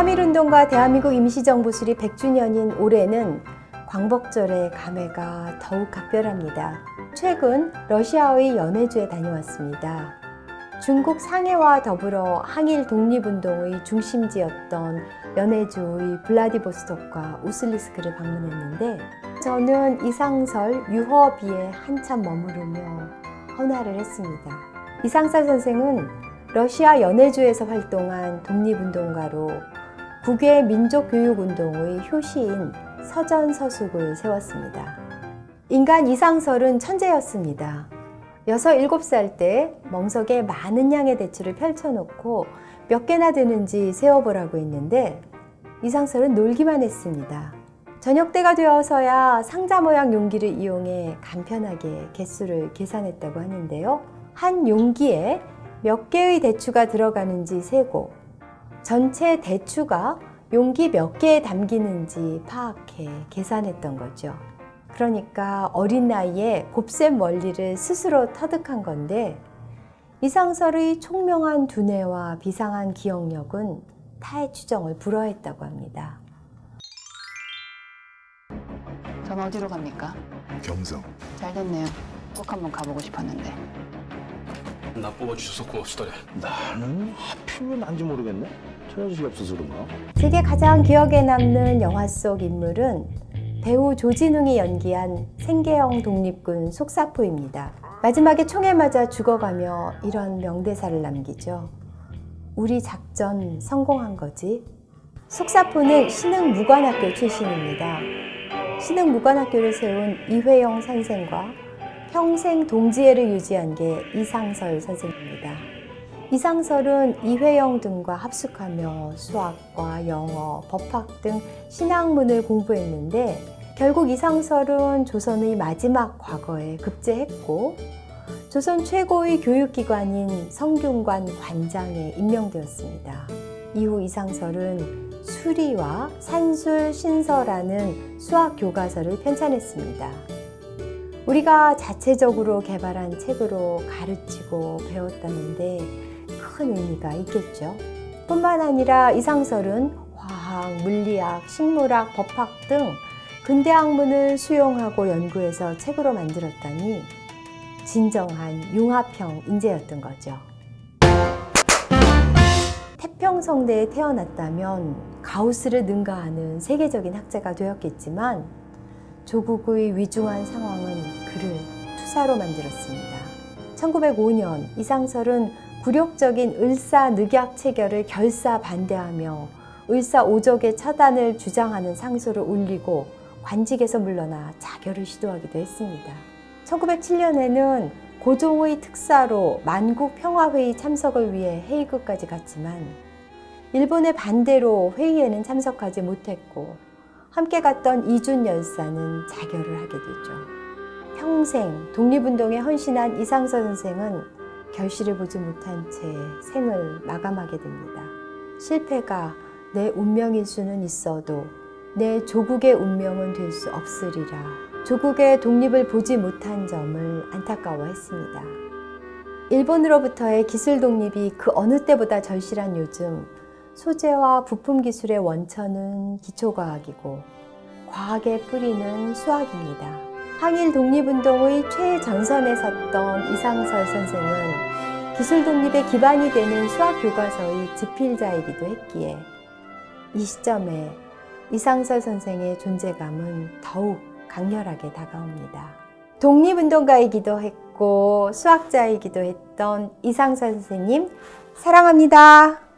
3.1운동과 대한민국 임시정부 수립 100주년인 올해는 광복절의 감회가 더욱 각별합니다. 최근 러시아의 연해주에 다녀왔습니다. 중국 상해와 더불어 항일 독립운동의 중심지였던 연해주의 블라디보스톡과 우슬리스크를 방문했는데 저는 이상설 유허비에 한참 머무르며 헌화를 했습니다. 이상설 선생은 러시아 연해주에서 활동한 독립운동가로 국외 민족교육운동의 효시인 서전서숙을 세웠습니다. 인간 이상설은 천재였습니다. 6, 7살 때 멍석에 많은 양의 대추를 펼쳐놓고 몇 개나 되는지 세어보라고 했는데 이상설은 놀기만 했습니다. 저녁 때가 되어서야 상자 모양 용기를 이용해 간편하게 개수를 계산했다고 하는데요. 한 용기에 몇 개의 대추가 들어가는지 세고 전체 대추가 용기 몇 개에 담기는지 파악해 계산했던 거죠. 그러니까 어린 나이에 곱셈 원리를 스스로 터득한 건데 이상설의 총명한 두뇌와 비상한 기억력은 타의 추정을 불허했다고 합니다. 전 어디로 갑니까? 경성 잘 됐네요. 꼭 한번 가보고 싶었는데. 나 뽑아주셔서 고맙시더래. 나는 하필 왜 난지 모르겠네. 처자식이 없어서 그런가? 제게 가장 기억에 남는 영화 속 인물은 배우 조진웅이 연기한 생계형 독립군 속사포입니다. 마지막에 총에 맞아 죽어가며 이런 명대사를 남기죠. 우리 작전 성공한 거지. 속사포는 신흥 무관학교 출신입니다. 신흥 무관학교를 세운 이회영 선생과 평생 동지애를 유지한 게 이상설 선생입니다. 이상설은 이회영 등과 합숙하며 수학과 영어, 법학 등 신학문을 공부했는데 결국 이상설은 조선의 마지막 과거에 급제했고 조선 최고의 교육기관인 성균관 관장에 임명되었습니다. 이후 이상설은 수리와 산술 신서라는 수학 교과서를 편찬했습니다. 우리가 자체적으로 개발한 책으로 가르치고 배웠다는데 큰 의미가 있겠죠. 뿐만 아니라 이상설은 화학, 물리학, 식물학, 법학 등 근대 학문을 수용하고 연구해서 책으로 만들었다니 진정한 융합형 인재였던 거죠. 태평성대에 태어났다면 가우스를 능가하는 세계적인 학자가 되었겠지만 조국의 위중한 상황은 그를 투사로 만들었습니다. 1905년 이상설은 굴욕적인 을사 늑약 체결을 결사 반대하며 을사 오적의 처단을 주장하는 상소를 올리고 관직에서 물러나 자결을 시도하기도 했습니다. 1907년에는 고종의 특사로 만국 평화회의 참석을 위해 헤이그까지 갔지만 일본의 반대로 회의에는 참석하지 못했고 함께 갔던 이준 열사는 자결을 하게 되죠. 평생 독립운동에 헌신한 이상서 선생은 결실을 보지 못한 채 생을 마감하게 됩니다. 실패가 내 운명일 수는 있어도 내 조국의 운명은 될 수 없으리라. 조국의 독립을 보지 못한 점을 안타까워했습니다. 일본으로부터의 기술 독립이 그 어느 때보다 절실한 요즘 소재와 부품 기술의 원천은 기초과학이고 과학의 뿌리는 수학입니다. 항일 독립운동의 최전선에 섰던 이상설 선생은 기술 독립의 기반이 되는 수학 교과서의 집필자이기도 했기에 이 시점에 이상설 선생의 존재감은 더욱 강렬하게 다가옵니다. 독립운동가이기도 했고 수학자이기도 했던 이상설 선생님 사랑합니다.